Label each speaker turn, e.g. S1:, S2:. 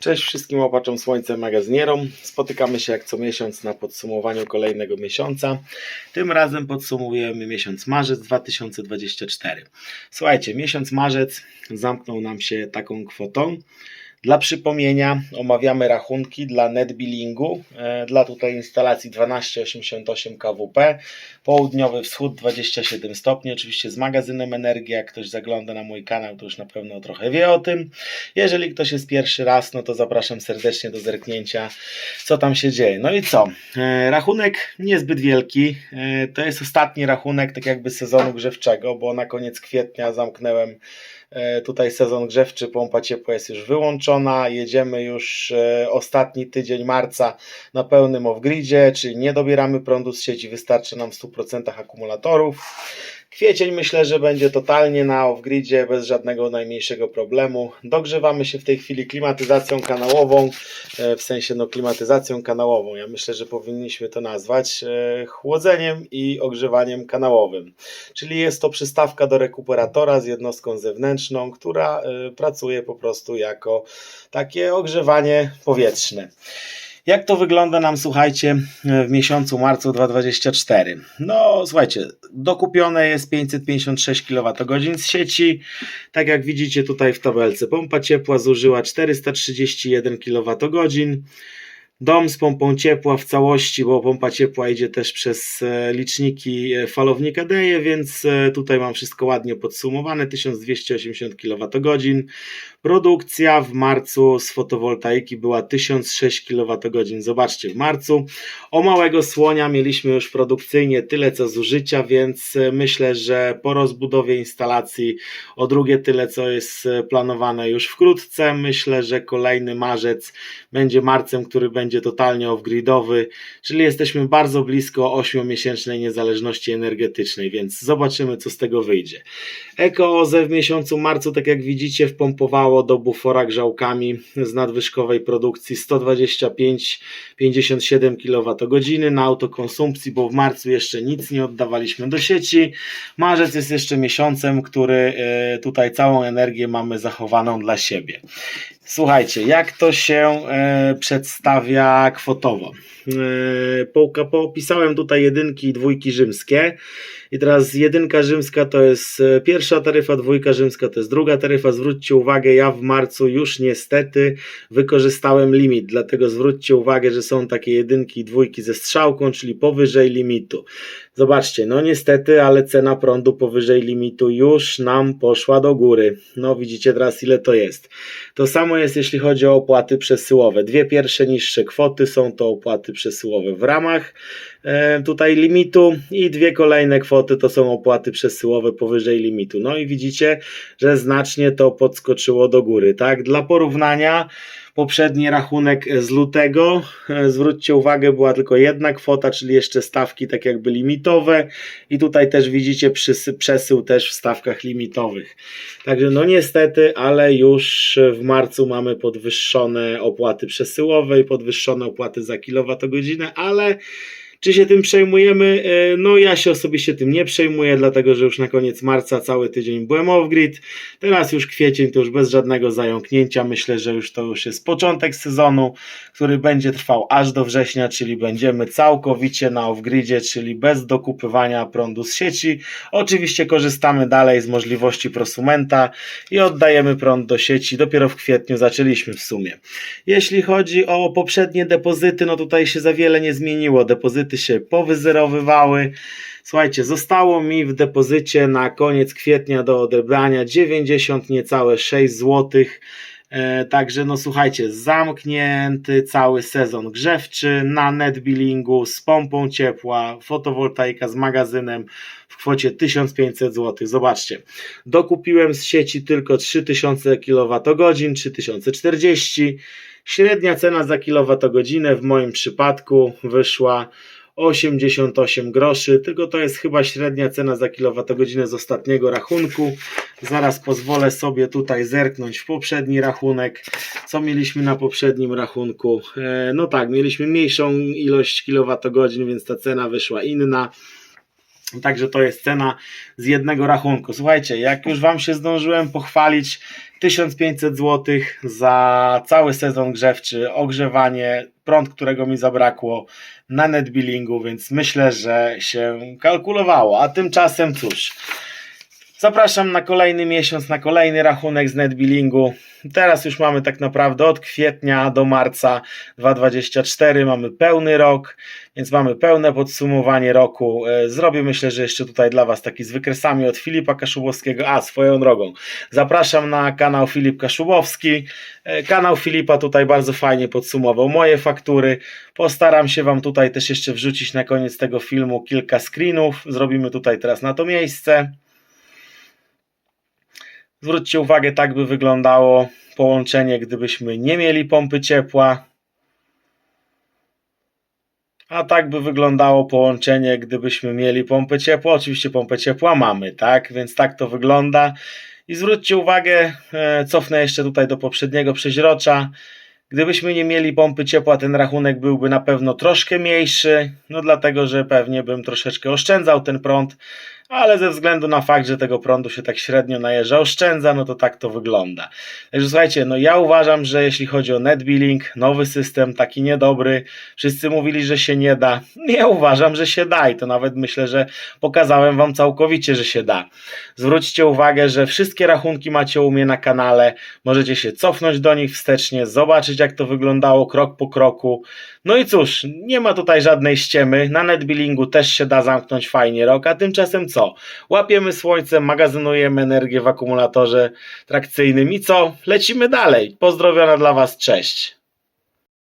S1: Cześć wszystkim łapaczom Słońca magazynierom. Spotykamy się jak co miesiąc na podsumowaniu kolejnego miesiąca. Tym razem podsumujemy miesiąc marzec 2024. Słuchajcie, miesiąc marzec zamknął nam się taką kwotą. Dla przypomnienia omawiamy rachunki dla netbillingu, e, dla tutaj instalacji 1288 kWp, południowy wschód 27 stopni, oczywiście z magazynem energii, jak ktoś zagląda na mój kanał to już na pewno trochę wie o tym. Jeżeli ktoś jest pierwszy raz, no to zapraszam serdecznie do zerknięcia co tam się dzieje. No i co? E, Rachunek niezbyt wielki, E, to jest ostatni rachunek tak jakby sezonu grzewczego, bo na koniec kwietnia zamknąłem Tutaj sezon grzewczy, pompa ciepła jest już wyłączona. Jedziemy już e, ostatni tydzień marca na pełnym off-gridzie, czyli nie dobieramy prądu z sieci, wystarczy nam w 100% akumulatorów. Kwiecień myślę, że będzie totalnie na off-gridzie, bez żadnego najmniejszego problemu. Dogrzewamy się w tej chwili klimatyzacją kanałową, e, w sensie no klimatyzacją kanałową. Ja myślę, że powinniśmy to nazwać e, chłodzeniem i ogrzewaniem kanałowym. Czyli jest to przystawka do rekuperatora z jednostką zewnętrzną, która e, pracuje po prostu jako takie ogrzewanie powietrzne. Jak to wygląda nam, słuchajcie, w miesiącu marcu 2024? No, słuchajcie, dokupione jest 556 kWh z sieci. Tak jak widzicie tutaj w tabelce, pompa ciepła zużyła 431 kWh. Dom z pompą ciepła w całości, bo pompa ciepła idzie też przez e, liczniki e, falownika deje, więc e, tutaj mam wszystko ładnie podsumowane. 1280 kWh. Produkcja w marcu z fotowoltaiki była 1006 kWh. Zobaczcie, w marcu o małego słonia mieliśmy już produkcyjnie tyle co zużycia, więc myślę, że po rozbudowie instalacji o drugie tyle co jest planowane już wkrótce. Myślę, że kolejny marzec będzie marcem, który będzie totalnie off-gridowy, czyli jesteśmy bardzo blisko 8-miesięcznej niezależności energetycznej, więc zobaczymy co z tego wyjdzie. Eko OZE w miesiącu marcu, tak jak widzicie, wpompowało do bufora grzałkami z nadwyżkowej produkcji 125,57 kWh na autokonsumpcji, bo w marcu jeszcze nic nie oddawaliśmy do sieci. Marzec jest jeszcze miesiącem, który e, tutaj całą energię mamy zachowaną dla siebie. Słuchajcie, jak to się e, przedstawia kwotowo? E, po, popisałem tutaj jedynki i dwójki rzymskie. I teraz jedynka rzymska to jest e, pierwsza taryfa, dwójka rzymska to jest druga taryfa. Zwróćcie uwagę, ja w marcu już niestety wykorzystałem limit, dlatego zwróćcie uwagę, że są takie jedynki i dwójki ze strzałką, czyli powyżej limitu. Zobaczcie, no niestety, ale cena prądu powyżej limitu już nam poszła do góry. No widzicie teraz ile to jest. To samo jest jeśli chodzi o opłaty przesyłowe. Dwie pierwsze niższe kwoty są to opłaty przesyłowe w ramach tutaj limitu i dwie kolejne kwoty to są opłaty przesyłowe powyżej limitu. No i widzicie, że znacznie to podskoczyło do góry. Tak, dla porównania poprzedni rachunek z lutego, e, zwróćcie uwagę, była tylko jedna kwota, czyli jeszcze stawki tak jakby limitowe i tutaj też widzicie przesył też w stawkach limitowych. Także no niestety, ale już w marcu mamy podwyższone opłaty przesyłowe i podwyższone opłaty za kilowatogodzinę, ale czy się tym przejmujemy? E, No ja się osobiście tym nie przejmuję, dlatego że już na koniec marca cały tydzień byłem off-grid. Teraz już kwiecień to już bez żadnego zająknięcia. Myślę, że już to już jest początek sezonu, który będzie trwał aż do września, czyli będziemy całkowicie na off-gridzie, czyli bez dokupywania prądu z sieci. Oczywiście korzystamy dalej z możliwości prosumenta i oddajemy prąd do sieci. Dopiero w kwietniu zaczęliśmy w sumie. Jeśli chodzi o poprzednie depozyty, no tutaj się za wiele nie zmieniło. Depozyty się powyzerowywały. Słuchajcie, zostało mi w depozycie na koniec kwietnia do odebrania 90 niecałe 6 zł. E, także no słuchajcie, zamknięty cały sezon grzewczy na netbillingu z pompą ciepła, fotowoltaika z magazynem w kwocie 1500 zł. Zobaczcie, dokupiłem z sieci tylko 3000 kWh, 3040. Średnia cena za kilowatogodzinę w moim przypadku wyszła 88 groszy, tylko to jest chyba średnia cena za kilowatogodzinę z ostatniego rachunku. Zaraz pozwolę sobie tutaj zerknąć w poprzedni rachunek, co mieliśmy na poprzednim rachunku. E, No tak, mieliśmy mniejszą ilość kilowatogodzin, więc ta cena wyszła inna. Także to jest cena z jednego rachunku. Słuchajcie, jak już Wam się zdążyłem pochwalić, 1500 zł za cały sezon grzewczy, ogrzewanie, prąd, którego mi zabrakło na netbillingu, więc myślę, że się kalkulowało. A tymczasem cóż, zapraszam na kolejny miesiąc, na kolejny rachunek z netbillingu. Teraz już mamy tak naprawdę od kwietnia do marca 2024, mamy pełny rok, więc mamy pełne podsumowanie roku. E, Zrobię myślę, że jeszcze tutaj dla Was taki z wykresami od Filipa Kaszubowskiego. A, swoją drogą, zapraszam na kanał Filip Kaszubowski. E, Kanał Filipa tutaj bardzo fajnie podsumował moje faktury. Postaram się Wam tutaj też jeszcze wrzucić na koniec tego filmu kilka screenów. Zrobimy tutaj teraz na to miejsce. Zwróćcie uwagę, tak by wyglądało połączenie, gdybyśmy nie mieli pompy ciepła. A tak by wyglądało połączenie, gdybyśmy mieli pompę ciepła. Oczywiście pompę ciepła mamy, tak? Więc tak to wygląda. I zwróćcie uwagę, e, cofnę jeszcze tutaj do poprzedniego przeźrocza. Gdybyśmy nie mieli pompy ciepła, ten rachunek byłby na pewno troszkę mniejszy, no dlatego, że pewnie bym troszeczkę oszczędzał ten prąd, ale ze względu na fakt, że tego prądu się tak średnio najeżdża, oszczędza, no to tak to wygląda. Także słuchajcie, no ja uważam, że jeśli chodzi o NetBilling, nowy system, taki niedobry, wszyscy mówili, że się nie da. Ja uważam, że się da i to nawet myślę, że pokazałem Wam całkowicie, że się da. Zwróćcie uwagę, że wszystkie rachunki macie u mnie na kanale, możecie się cofnąć do nich wstecznie, zobaczyć jak to wyglądało krok po kroku. No i cóż, nie ma tutaj żadnej ściemy, na netbillingu też się da zamknąć fajnie rok, a tymczasem co? Łapiemy słońce, magazynujemy energię w akumulatorze trakcyjnym i co? Lecimy dalej. Pozdrowiona dla Was, cześć.